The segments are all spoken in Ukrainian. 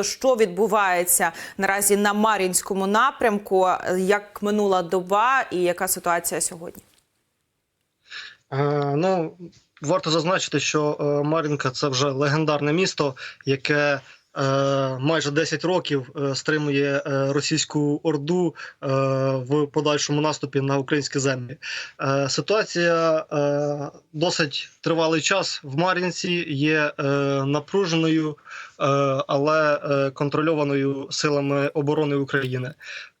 Просто що відбувається наразі на Мар'їнському напрямку, як минула доба і яка ситуація сьогодні? Е, Ну, варто зазначити, що е, Мар'їнка це вже легендарне місто, яке е, майже 10 років е, стримує е, російську орду е, в подальшому наступі на українські землі. Е, Ситуація е, досить тривалий час в Мар'їнці є е, напруженою, е, але е, контрольованою силами оборони України.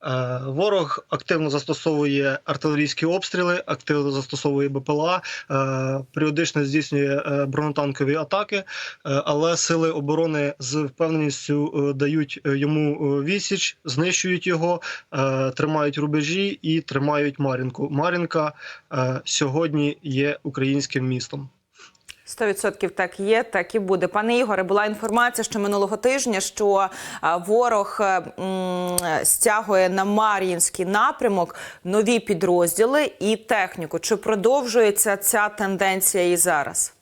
Е, Ворог активно застосовує артилерійські обстріли, активно застосовує БПЛА, е, періодично здійснює е, бронетанкові атаки, е, але сили оборони з впевненістю е, дають е, йому відсіч, знищують його, е, тримають рубежі і тримають Мар'їнку. Мар'їнка е, сьогодні є українським містом. 100% так є, так і буде. Пане Ігоре, була інформація, що минулого тижня, що ворог е, стягує на Мар'їнський напрямок нові підрозділи і техніку. Чи продовжується ця тенденція і зараз?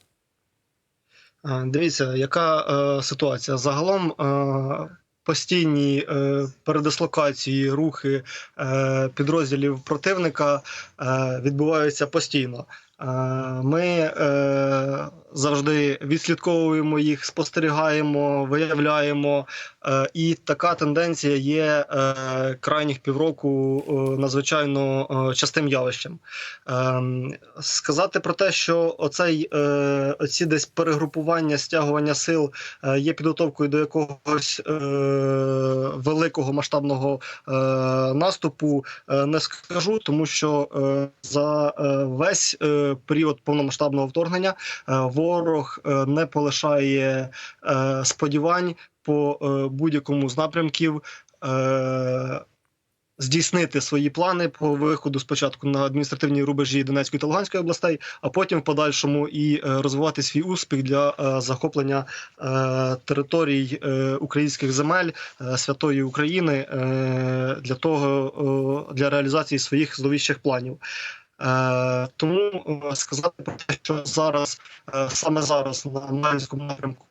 Е, Дивіться, яка е, ситуація загалом. Е, Постійні е, передислокації, рухи е, підрозділів противника е, відбуваються постійно. Е, ми е, завжди відслідковуємо їх, спостерігаємо, виявляємо. Е, і така тенденція є крайніх півроку надзвичайно частим явищем. Сказати про те, що оцей оці десь перегрупування, стягування сил є підготовкою до якогось великого масштабного наступу, не скажу, тому що за весь період повномасштабного вторгнення е, ворог е, не полишає е, сподівань по будь-якому з напрямків. Здійснити свої плани по виходу спочатку на адміністративні рубежі Донецької та Луганської областей, а потім в подальшому і розвивати свій успіх для захоплення територій українських земель святої України для того для реалізації своїх зловіщих планів. Е, тому е, сказати про те, що зараз е, саме зараз на Мар'їнському напрямку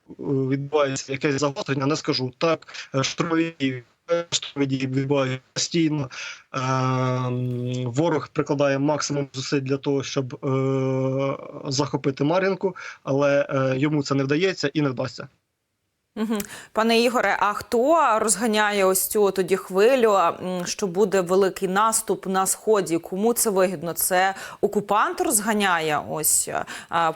відбувається якесь загострення, не скажу так. Штурмові дії відбуваються постійно. Ворог прикладає максимум зусиль для того, щоб захопити Мар'їнку, але йому це не вдається і не вдасться. Пане Ігоре, а хто розганяє ось цю тоді хвилю, що буде великий наступ на сході? Кому це вигідно? Це окупант розганяє ось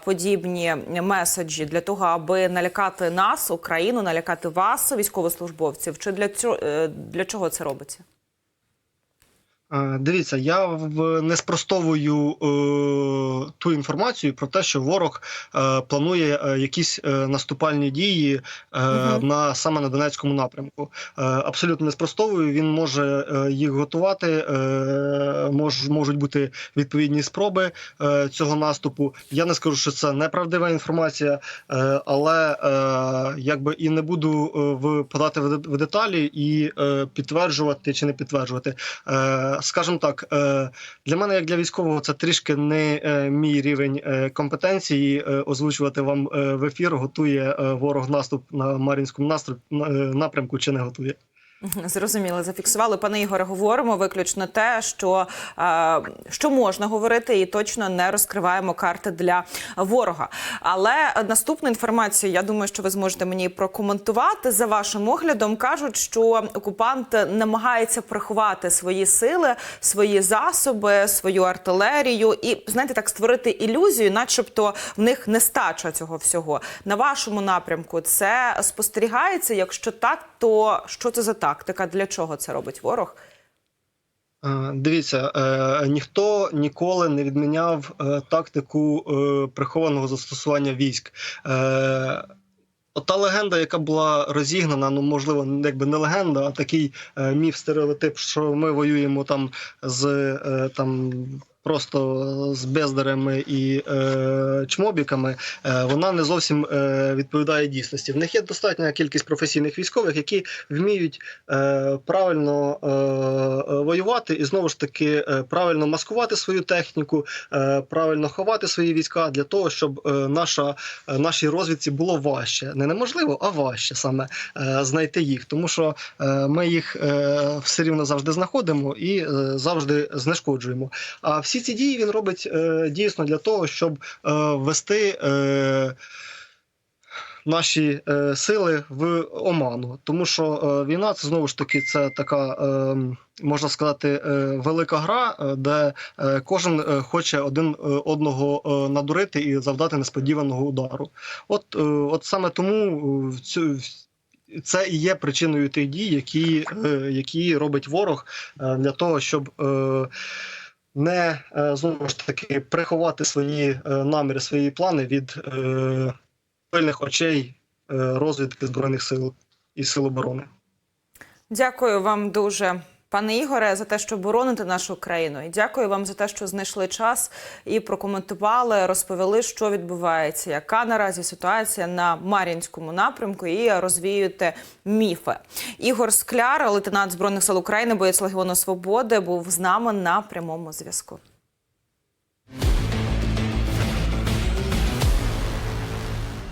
подібні меседжі для того, аби налякати нас, Україну, налякати вас, військовослужбовців? Чи для цього е, для чого це робиться? Е, Дивіться, я не спростовую е, ту інформацію про те, що ворог е, планує е, якісь е, наступальні дії е, Мгм. на саме на Донецькому напрямку. Е, абсолютно не спростовую. Він може їх готувати, е, мож, можуть бути відповідні спроби е, цього наступу. Я не скажу, що це неправдива інформація, е, але е, якби і не буду в подати в деталі і е, підтверджувати чи не підтверджувати. Е, Скажімо так, е, для мене, як для військового, це трішки не е, мій рівень е, компетенції озвучувати вам в ефір. Готує ворог наступ на Мар'їнському напрямку чи не готує. Зрозуміло, зафіксували. Пане Ігоре, говоримо виключно те, що, що можна говорити, і точно не розкриваємо карти для ворога. Але наступну інформацію, я думаю, що ви зможете мені прокоментувати. За вашим оглядом кажуть, що окупант намагається приховати свої сили, свої засоби, свою артилерію і знаєте, так створити ілюзію, начебто в них нестача цього всього. На вашому напрямку це спостерігається. Якщо так, то що це за тактика? Для чого це робить ворог? Е, Дивіться, е, ніхто ніколи не відміняв е, тактику прихованого застосування військ. Ота легенда, яка була розігнана, ну можливо, якби не легенда, а такий міф стереотип, що ми воюємо там з там просто з бездарами і е, чмобіками, е, вона не зовсім е, відповідає дійсності. В них є достатня кількість професійних військових, які вміють е, правильно е, е, воювати і знову ж таки е, правильно маскувати свою техніку, е, правильно ховати свої війська для того, щоб е, наша е, нашій розвідці було важче. Не неможливо, а важче саме е, знайти їх, тому що е, ми їх е, все рівно завжди знаходимо і е, завжди знешкоджуємо. А всі ці дії він робить е, дійсно для того, щоб е, ввести. Е, Наші е, сили в оману, тому що е, війна це знову ж таки це така, е, можна сказати, е, велика гра, е, де е, кожен е, хоче один е, одного е, надурити і завдати несподіваного удару. От, е, от саме тому е, в цю це і є причиною тих дій, які, е, які робить ворог е, для того, щоб е, не е, знову ж таки приховати свої е, наміри, свої плани від е, пильних очей розвідки збройних сил і сил оборони. Дякую вам дуже. Пане Ігоре, за те, що бороните нашу країну, і дякую вам за те, що знайшли час і прокоментували, розповіли, що відбувається, яка наразі ситуація на Мар'їнському напрямку, і розвіюєте міфи. Ігор Скляр, лейтенант збройних сил України, боєць Легіону Свободи, був з нами на прямому зв'язку.